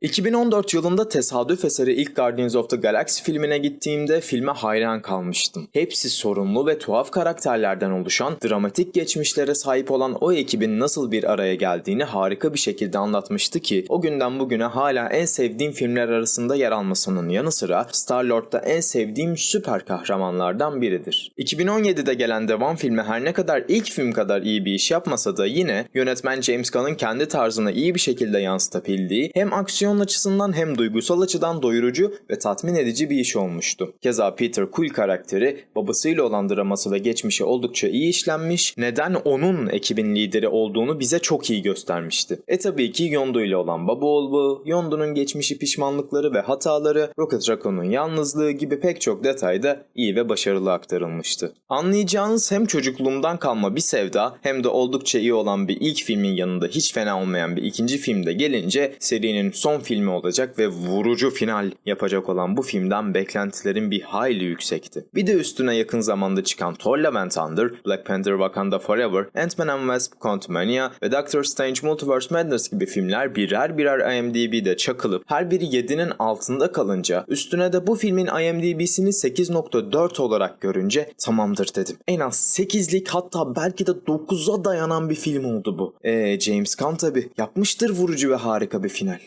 2014 yılında tesadüf eseri ilk Guardians of the Galaxy filmine gittiğimde filme hayran kalmıştım. Hepsi sorunlu ve tuhaf karakterlerden oluşan, dramatik geçmişlere sahip olan o ekibin nasıl bir araya geldiğini harika bir şekilde anlatmıştı ki o günden bugüne hala en sevdiğim filmler arasında yer almasının yanı sıra Star-Lord'da en sevdiğim süper kahramanlardan biridir. 2017'de gelen devam filmi her ne kadar ilk film kadar iyi bir iş yapmasa da yine yönetmen James Gunn'ın kendi tarzını iyi bir şekilde yansıtabildiği hem aksiyon açısından hem duygusal açıdan doyurucu ve tatmin edici bir iş olmuştu. Keza Peter Quill karakteri babasıyla olan draması ve geçmişi oldukça iyi işlenmiş, neden onun ekibin lideri olduğunu bize çok iyi göstermişti. E tabii ki Yondu ile olan baba oğlu, Yondu'nun geçmişi pişmanlıkları ve hataları, Rocket Raccoon'un yalnızlığı gibi pek çok detay da iyi ve başarılı aktarılmıştı. Anlayacağınız hem çocukluğumdan kalma bir sevda hem de oldukça iyi olan bir ilk filmin yanında hiç fena olmayan bir ikinci filmde gelince serinin son filmi olacak ve vurucu final yapacak olan bu filmden beklentilerim bir hayli yüksekti. Bir de üstüne yakın zamanda çıkan Thor Love and Thunder, Black Panther Wakanda Forever, Ant-Man and Wasp Quantumania ve Doctor Strange Multiverse Madness gibi filmler birer birer IMDb'de çakılıp her biri 7'nin altında kalınca üstüne de bu filmin IMDb'sini 8.4 olarak görünce tamamdır dedim. En az 8'lik hatta belki de 9'a dayanan bir film oldu bu. Eee James Gunn tabi yapmıştır vurucu ve harika bir final.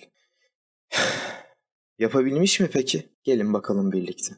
Yapabilmiş mi peki? Gelin bakalım birlikte.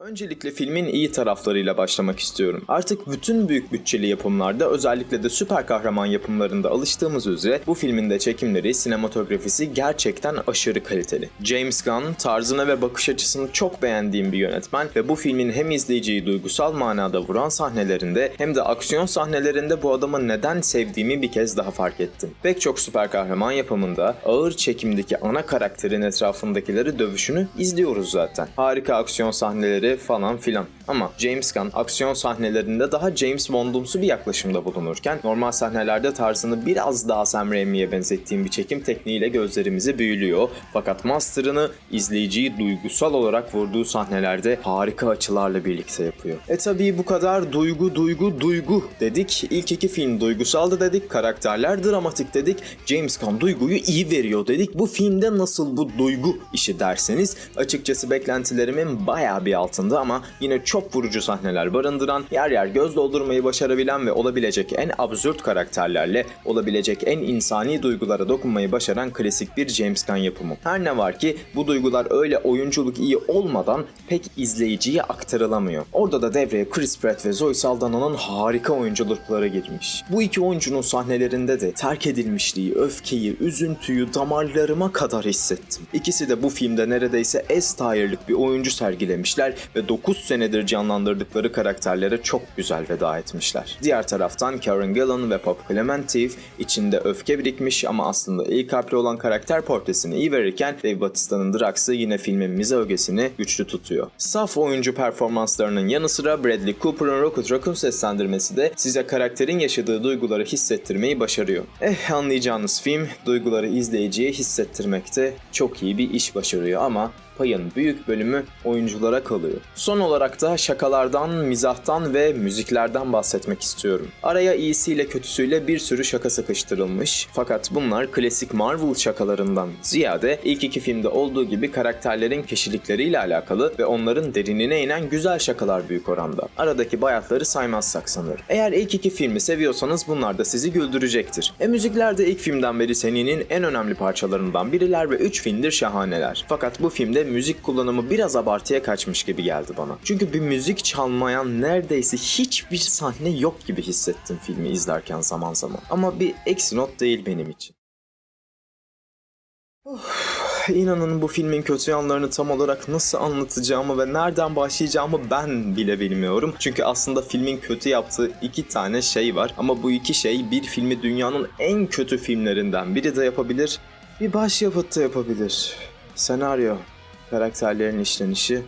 Öncelikle filmin iyi taraflarıyla başlamak istiyorum. Artık bütün büyük bütçeli yapımlarda özellikle de süper kahraman yapımlarında alıştığımız üzere bu filmin de çekimleri, sinematografisi gerçekten aşırı kaliteli. James Gunn tarzını ve bakış açısını çok beğendiğim bir yönetmen ve bu filmin hem izleyiciyi duygusal manada vuran sahnelerinde hem de aksiyon sahnelerinde bu adamı neden sevdiğimi bir kez daha fark ettim. Pek çok süper kahraman yapımında ağır çekimdeki ana karakterin etrafındakileri dövüşünü izliyoruz zaten. Harika aksiyon sahneleri falan filan. Ama James Gunn aksiyon sahnelerinde daha James Bond'umsu bir yaklaşımda bulunurken normal sahnelerde tarzını biraz daha Sam Raimi'ye benzettiğim bir çekim tekniğiyle gözlerimizi büyülüyor. Fakat Master'ını izleyiciyi duygusal olarak vurduğu sahnelerde harika açılarla birlikte yapıyor. E tabii bu kadar duygu duygu duygu dedik. İlk iki film duygusaldı dedik. Karakterler dramatik dedik. James Gunn duyguyu iyi veriyor dedik. Bu filmde nasıl bu duygu işi derseniz açıkçası beklentilerimin bayağı bir altında ama yine çok vurucu sahneler barındıran, yer yer göz doldurmayı başarabilen ve olabilecek en absürt karakterlerle olabilecek en insani duygulara dokunmayı başaran klasik bir James Gunn yapımı. Her ne var ki bu duygular öyle oyunculuk iyi olmadan pek izleyiciye aktarılamıyor. Orada da devreye Chris Pratt ve Zoe Saldana'nın harika oyunculukları girmiş. Bu iki oyuncunun sahnelerinde de terk edilmişliği, öfkeyi, üzüntüyü damarlarıma kadar hissettim. İkisi de bu filmde neredeyse S-tier'lık bir oyuncu sergilemişler ve 9 senedir canlandırdıkları karakterlere çok güzel veda etmişler. Diğer taraftan Karen Gillan ve Pop Clemente içinde öfke birikmiş ama aslında iyi kalpli olan karakter portresini iyi verirken Dave Bautista'nın Drax'ı yine filmin mize ögesini güçlü tutuyor. Saf oyuncu performanslarının yanı sıra Bradley Cooper'ın Rocket Raccoon seslendirmesi de size karakterin yaşadığı duyguları hissettirmeyi başarıyor. Eh anlayacağınız film duyguları izleyiciye hissettirmekte çok iyi bir iş başarıyor ama payın büyük bölümü oyunculara kalıyor. Son olarak da şakalardan, mizahtan ve müziklerden bahsetmek istiyorum. Araya iyisiyle kötüsüyle bir sürü şaka sıkıştırılmış fakat bunlar klasik Marvel şakalarından ziyade ilk iki filmde olduğu gibi karakterlerin kişilikleriyle alakalı ve onların derinine inen güzel şakalar büyük oranda. Aradaki bayatları saymazsak sanırım. Eğer ilk iki filmi seviyorsanız bunlar da sizi güldürecektir. E müzikler de ilk filmden beri serinin en önemli parçalarından biriler ve 3 filmdir şahaneler. Fakat bu filmde müzik kullanımı biraz abartıya kaçmış gibi geldi bana. Çünkü bir müzik çalmayan neredeyse hiçbir sahne yok gibi hissettim filmi izlerken zaman zaman. Ama bir eksi not değil benim için. Of, inanın bu filmin kötü yanlarını tam olarak nasıl anlatacağımı ve nereden başlayacağımı ben bile bilmiyorum. Çünkü aslında filmin kötü yaptığı iki tane şey var. Ama bu iki şey bir filmi dünyanın en kötü filmlerinden biri de yapabilir. Bir başyapıt da yapabilir. Senaryo, karakterlerin işlenişi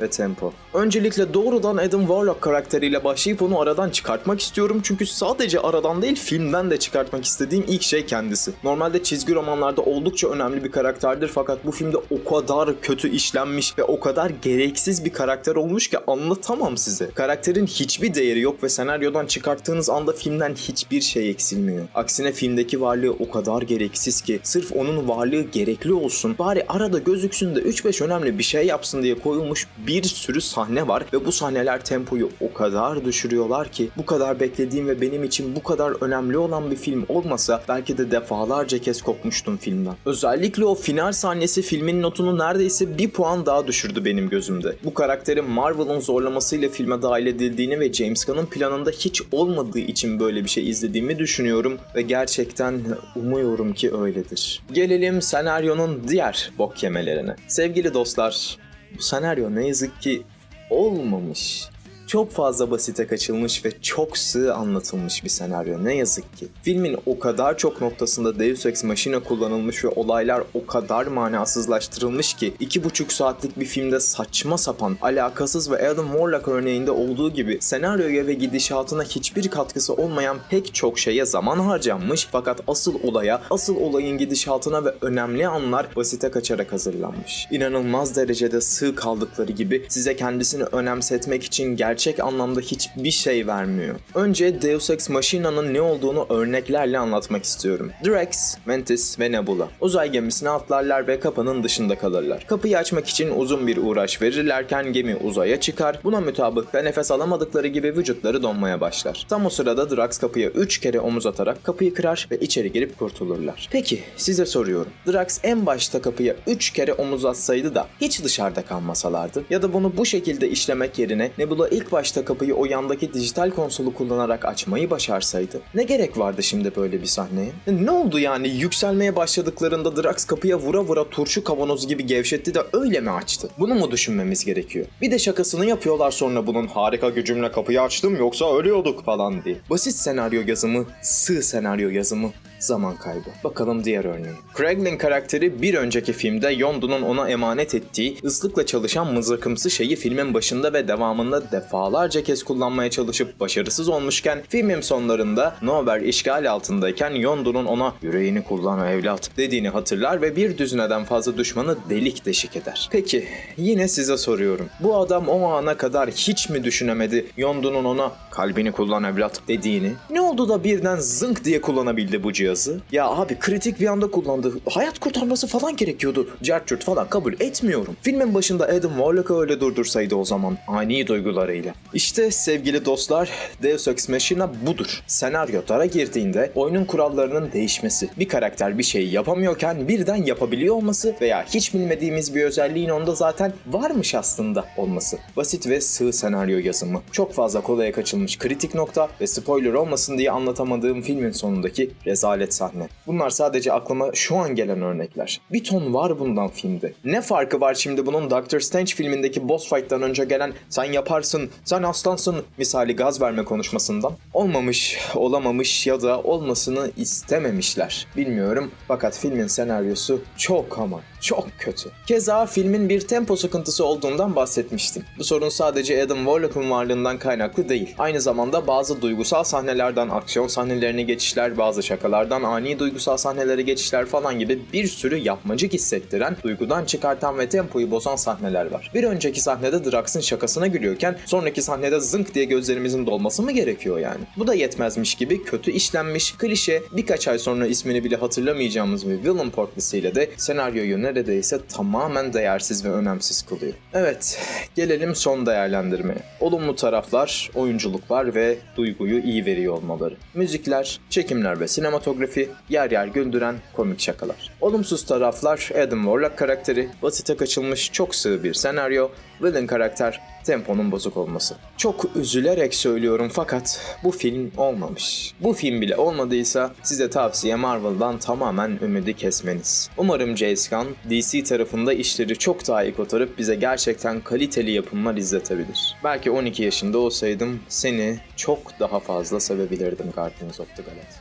ve tempo. Öncelikle doğrudan Adam Warlock karakteriyle başlayıp onu aradan çıkartmak istiyorum çünkü sadece aradan değil filmden de çıkartmak istediğim ilk şey kendisi. Normalde çizgi romanlarda oldukça önemli bir karakterdir fakat bu filmde o kadar kötü işlenmiş ve o kadar gereksiz bir karakter olmuş ki anlatamam size. Karakterin hiçbir değeri yok ve senaryodan çıkarttığınız anda filmden hiçbir şey eksilmiyor. Aksine filmdeki varlığı o kadar gereksiz ki sırf onun varlığı gerekli olsun bari arada gözüksün de 3-5 önemli bir şey yapsın diye koyulmuş sürü sahne var ve bu sahneler tempoyu o kadar düşürüyorlar ki bu kadar beklediğim ve benim için bu kadar önemli olan bir film olmasa belki de defalarca kez kopmuştum filmden. Özellikle o final sahnesi filmin notunu neredeyse bir puan daha düşürdü benim gözümde. Bu karakterin Marvel'ın zorlamasıyla filme dahil edildiğini ve James Gunn'ın planında hiç olmadığı için böyle bir şey izlediğimi düşünüyorum ve gerçekten umuyorum ki öyledir. Gelelim senaryonun diğer bok yemelerine. Sevgili dostlar, bu senaryo ne yazık ki olmamış. Çok fazla basite kaçılmış ve çok sığ anlatılmış bir senaryo ne yazık ki. Filmin o kadar çok noktasında Deus Ex Machina kullanılmış ve olaylar o kadar manasızlaştırılmış ki iki buçuk saatlik bir filmde saçma sapan, alakasız ve Adam Warlock örneğinde olduğu gibi senaryoya ve gidişatına hiçbir katkısı olmayan pek çok şeye zaman harcanmış fakat asıl olaya, asıl olayın gidişatına ve önemli anlar basite kaçarak hazırlanmış. İnanılmaz derecede sığ kaldıkları gibi size kendisini önemsetmek için gerçek anlamda hiçbir şey vermiyor. Önce Deus Ex Machina'nın ne olduğunu örneklerle anlatmak istiyorum. Drax, Mantis ve Nebula. Uzay gemisine atlarlar ve kapının dışında kalırlar. Kapıyı açmak için uzun bir uğraş verirlerken gemi uzaya çıkar. Buna mutabık ve nefes alamadıkları gibi vücutları donmaya başlar. Tam o sırada Drax kapıya 3 kere omuz atarak kapıyı kırar ve içeri girip kurtulurlar. Peki size soruyorum. Drax en başta kapıya 3 kere omuz atsaydı da hiç dışarıda kalmasalardı ya da bunu bu şekilde işlemek yerine Nebula ilk başta kapıyı o yandaki dijital konsolu kullanarak açmayı başarsaydı ne gerek vardı şimdi böyle bir sahneye? Ne oldu yani yükselmeye başladıklarında Drax kapıya vura vura turşu kavanozu gibi gevşetti de öyle mi açtı? Bunu mu düşünmemiz gerekiyor? Bir de şakasını yapıyorlar sonra bunun harika gücümle kapıyı açtım yoksa ölüyorduk falan diye. Basit senaryo yazımı, sığ senaryo yazımı zaman kaybı. Bakalım diğer örneği. Kraglin karakteri bir önceki filmde Yondu'nun ona emanet ettiği ıslıkla çalışan mızrakımsı şeyi filmin başında ve devamında defalarca kez kullanmaya çalışıp başarısız olmuşken filmin sonlarında Nover işgal altındayken Yondu'nun ona yüreğini kullan evlat dediğini hatırlar ve bir düzineden fazla düşmanı delik deşik eder. Peki yine size soruyorum. Bu adam o ana kadar hiç mi düşünemedi Yondu'nun ona kalbini kullan evlat dediğini? Ne oldu da birden zınk diye kullanabildi bu cihazı? Ya abi kritik bir anda kullandı. Hayat kurtarması falan gerekiyordu. Cerçürt falan kabul etmiyorum. Filmin başında Adam Warlock'ı öyle durdursaydı o zaman ani duygularıyla. İşte sevgili dostlar Deus Ex Machina budur. Senaryo dara girdiğinde oyunun kurallarının değişmesi. Bir karakter bir şeyi yapamıyorken birden yapabiliyor olması veya hiç bilmediğimiz bir özelliğin onda zaten varmış aslında olması. Basit ve sığ senaryo yazımı. Çok fazla kolaya kaçılmış kritik nokta ve spoiler olmasın diye anlatamadığım filmin sonundaki rezalet sahne. Bunlar sadece aklıma şu an gelen örnekler. Bir ton var bundan filmde. Ne farkı var şimdi bunun Doctor Strange filmindeki boss fight'tan önce gelen sen yaparsın, sen aslansın misali gaz verme konuşmasından? Olmamış, olamamış ya da olmasını istememişler. Bilmiyorum fakat filmin senaryosu çok ama çok kötü. Keza filmin bir tempo sıkıntısı olduğundan bahsetmiştim. Bu sorun sadece Adam Warlock'un varlığından kaynaklı değil. Aynı zamanda bazı duygusal sahnelerden aksiyon sahnelerine geçişler, bazı şakalardan ani duygusal sahnelere geçişler falan gibi bir sürü yapmacık hissettiren, duygudan çıkartan ve tempoyu bozan sahneler var. Bir önceki sahnede Drax'ın şakasına gülüyorken sonraki sahnede zınk diye gözlerimizin dolması mı gerekiyor yani? Bu da yetmezmiş gibi kötü işlenmiş, klişe, birkaç ay sonra ismini bile hatırlamayacağımız bir villain portresiyle de senaryoyu neredeyse tamamen değersiz ve önemsiz kılıyor. Evet, gelelim son değerlendirmeye. Olumlu taraflar, oyunculuklar ve duyguyu iyi veriyor olmaları. Müzikler, çekimler ve sinematografi, yer yer güldüren komik şakalar. Olumsuz taraflar Adam Warlock karakteri, basite kaçılmış çok sığ bir senaryo, villain karakter, temponun bozuk olması. Çok üzülerek söylüyorum fakat bu film olmamış. Bu film bile olmadıysa size tavsiye Marvel'dan tamamen ümidi kesmeniz. Umarım James Gunn DC tarafında işleri çok daha iyi kotarıp bize gerçekten kaliteli yapımlar izletebilir. Belki 12 yaşında olsaydım seni çok daha fazla sevebilirdim Guardians of the Galaxy.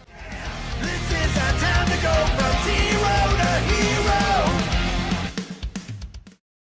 This is our time to go from zero to hero.